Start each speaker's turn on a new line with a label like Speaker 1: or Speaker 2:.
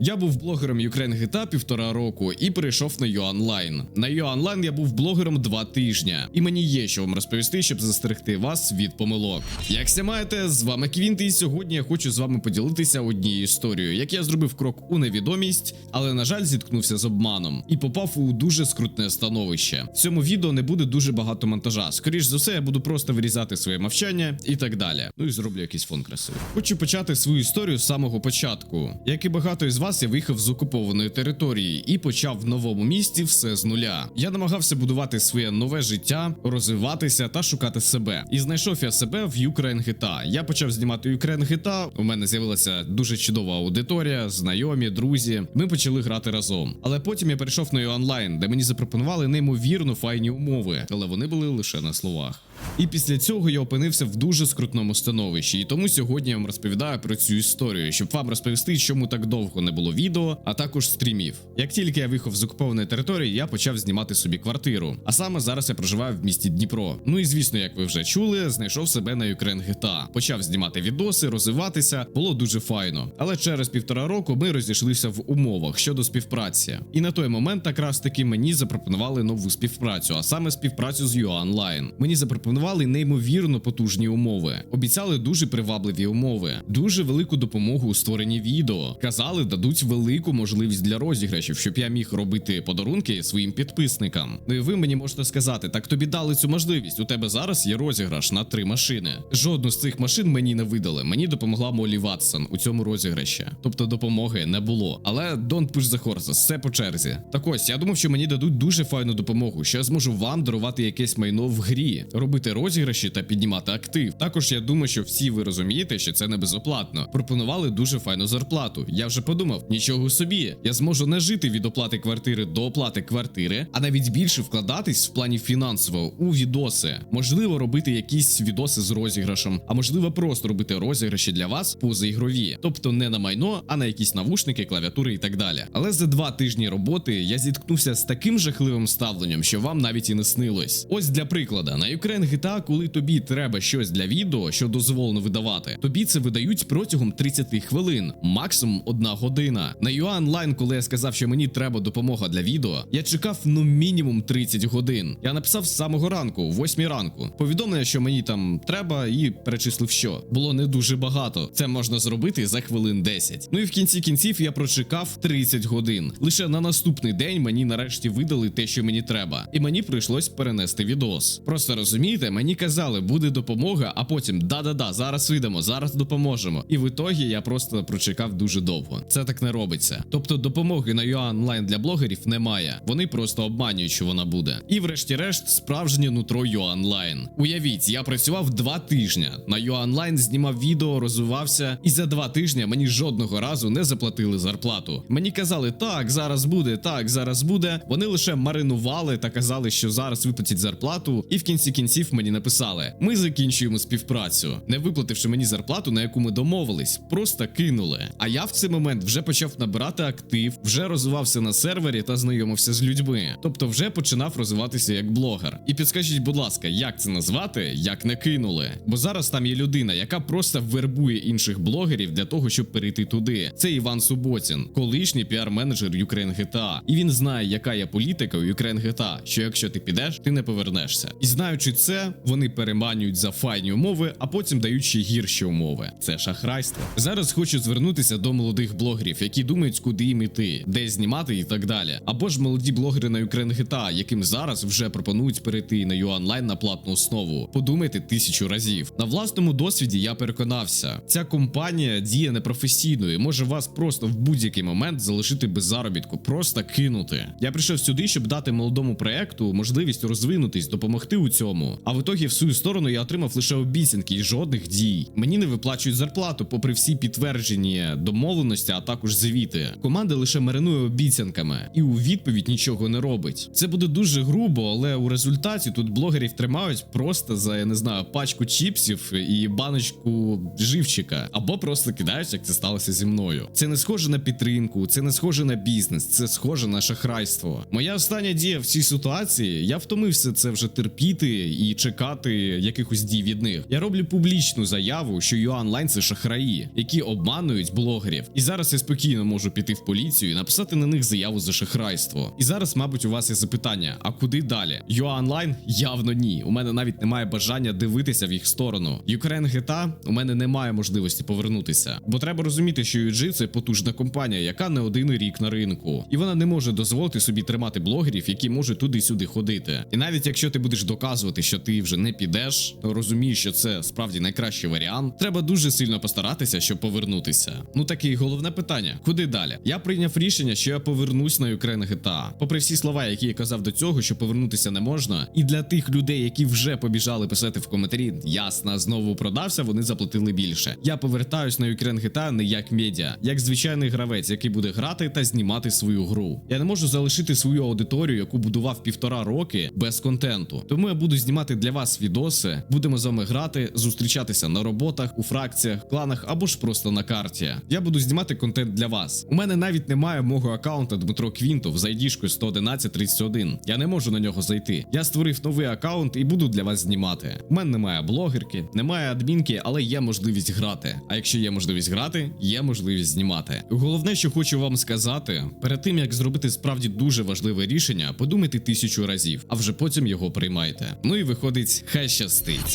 Speaker 1: Я був блогером Ukraine півтора року і перейшов на UOnline. На UOnline я був блогером два тижні, і мені є що вам розповісти, щоб застерегти вас від помилок. Як ся маєте, з вами Квінт, і сьогодні я хочу з вами поділитися однією історією, як я зробив крок у невідомість, але на жаль зіткнувся з обманом і попав у дуже скрутне становище. В цьому відео не буде дуже багато монтажа. Скоріш за все, я буду просто вирізати своє мовчання і так далі. Ну і зроблю якийсь фон красивий. Хочу почати свою історію з самого початку. Як і багато із вас, я виїхав з окупованої території і почав в новому місті все з нуля. Я намагався будувати своє нове життя, розвиватися та шукати себе. І знайшов я себе в Ukraine GTA. Я почав знімати Ukraine GTA, У мене з'явилася дуже чудова аудиторія, знайомі, друзі. Ми почали грати разом. Але потім я перейшов на онлайн, де мені запропонували неймовірно файні умови, але вони були лише на словах. І після цього я опинився в дуже скрутному становищі, і тому сьогодні я вам розповідаю про цю історію, щоб вам розповісти, чому так довго не було відео, а також стрімів. Як тільки я виїхав з окупованої території, я почав знімати собі квартиру. А саме зараз я проживаю в місті Дніпро. Ну і звісно, як ви вже чули, знайшов себе на Ukraine GTA. Почав знімати відоси, розвиватися, було дуже файно. Але через півтора року ми розійшлися в умовах щодо співпраці. І на той момент якраз таки мені запропонували нову співпрацю, а саме співпрацю з UA Online. Мені запропонували неймовірно потужні умови. Обіцяли дуже привабливі умови, дуже велику допомогу у створенні відео. Казали, дадуть велику можливість для розіграшів, щоб я міг робити подарунки своїм підписникам. Ну і ви мені можете сказати, так тобі дали цю можливість. У тебе зараз є розіграш на три машини. Жодну з цих машин мені не видали. Мені допомогла Молі Ватсон у цьому розіграші. Тобто допомоги не було. Але don't push the horses, все по черзі. Так ось я думав, що мені дадуть дуже файну допомогу, що я зможу вам дарувати якесь майно в грі, робити розіграші та піднімати актив. Також я думаю, що всі ви розумієте, що це не безоплатно. Пропонували дуже файну зарплату. Я вже подумав, нічого собі. Я зможу не жити від оплати квартири до оплати квартири, а навіть більше вкладатись в плані фінансово у відоси. Можливо, робити якісь відоси з розіграшем, а можливо, просто робити розіграші для вас позаігрові, тобто не на майно, а на якісь навушники, клавіатури і так далі. Але за два тижні роботи я зіткнувся з таким жахливим ставленням, що вам навіть і не снилось. Ось для прикладу, на Ukraine GTA, коли тобі треба щось для відео, що дозволено видавати, тобі це видають протягом 30 хвилин, максимум одна година. На Online, коли я сказав, що мені треба допомога для відео, я чекав ну мінімум 30 годин. Я написав з самого ранку, 8 ранку. Повідомлення, що мені там треба, і перечислив, що було не дуже багато. Це можна зробити за хвилин 10. Ну і в кінці кінців я прочекав 30 годин. Лише на наступний день мені нарешті видали те, що мені треба, і мені прийшлось перенести відос. Просто розумієте, мені казали, буде допомога, а потім да-да-да, зараз вийдемо, зараз допоможемо. І в ітогі я просто прочекав дуже довго. Це так не робиться. Тобто допомоги на UA онлайн для блогерів немає. Вони просто обманюють, що вона буде. І врешті-решт, справжнє нутро UA онлайн. Уявіть, я працював два тижні. На UA онлайн знімав відео, розвивався, і за два тижні мені жодного разу не заплатили зарплату. Мені казали, так, зараз буде, так, зараз буде. Вони лише маринували та казали, що зараз виплатять зарплату, і в кінці кінців мені написали: ми закінчуємо співпрацю, не виплативши мені зарплату, на яку ми домовились, просто кинули. А я в цей момент вже почав набирати актив, вже розвивався на сервері та знайомився з людьми. Тобто, вже починав розвиватися як блогер. І підскажіть, будь ласка, як це назвати, як не кинули? Бо зараз там є людина, яка просто вербує інших блогерів для того, щоб перейти туди. Це Іван Суботін, колишній піар-менеджер Ukraine GTA. І він знає, яка є політика у Ukraine GTA, що якщо ти підеш, ти не повернешся. І знаючи це, вони переманюють за файні умови, а потім дають ще гірші умови. Це шахрайство. Зараз хочу звернутися до молодих блогерів, які думають, куди їм іти, де знімати і так далі. Або ж молоді блогери на Ukraine яким зараз вже пропонують перейти на UOnline на платну основу. Подумайте тисячу разів. На власному досвіді я переконався, ця компанія діє непрофесійно і може вас просто в будь-який момент залишити без заробітку, просто кинути. Я прийшов сюди, щоб дати молодому проекту можливість розвинутись, допомогти у цьому. А в ітогі в свою сторону я отримав лише обіцянки і жодних дій. Мені не виплачують зарплату, попри всі підтверджені домовленості, а також звіти. Команда лише маринує обіцянками і у відповідь нічого не робить. Це буде дуже грубо, але у результаті тут блогерів тримають просто за я не знаю пачку чіпсів і баночку живчика, або просто кидають, як це сталося зі мною. Це не схоже на підтримку, це не схоже на бізнес, це схоже на шахрайство. Моя остання дія в цій ситуації, я втомився це вже терпіти і і чекати якихось дій від них. Я роблю публічну заяву, що YouOnline – це шахраї, які обманують блогерів. І зараз я спокійно можу піти в поліцію і написати на них заяву за шахрайство. І зараз, мабуть, у вас є запитання: а куди далі? YouOnline? Явно ні. У мене навіть немає бажання дивитися в їх сторону. Ukraine GTA у мене немає можливості повернутися, бо треба розуміти, що UG – це потужна компанія, яка не один рік на ринку, і вона не може дозволити собі тримати блогерів, які можуть туди-сюди ходити. І навіть якщо ти будеш доказувати, що ти вже не підеш, розумієш, що це справді найкращий варіант. Треба дуже сильно постаратися, щоб повернутися. Ну таке і головне питання: куди далі? Я прийняв рішення, що я повернусь на Ukraine GTA. Попри всі слова, які я казав до цього, що повернутися не можна. І для тих людей, які вже побіжали писати в коментарі, ясно, знову продався, вони заплатили більше. Я повертаюсь на Ukraine GTA не як медіа, як звичайний гравець, який буде грати та знімати свою гру. Я не можу залишити свою аудиторію, яку будував півтора роки без контенту. Тому я буду знімати для вас відоси. Будемо з вами грати, зустрічатися на роботах, у фракціях, кланах або ж просто на карті. Я буду знімати контент для вас. У мене навіть немає мого аккаунта Дмитро Квінтов з айдішкою 11131. Я не можу на нього зайти. Я створив новий аккаунт і буду для вас знімати. У мене немає блогерки, немає адмінки, але є можливість грати. А якщо є можливість грати, є можливість знімати. Головне, що хочу вам сказати, перед тим як зробити справді дуже важливе рішення, подумайте тисячу разів, а вже потім його приймайте. Ну і виходить, хай щастить.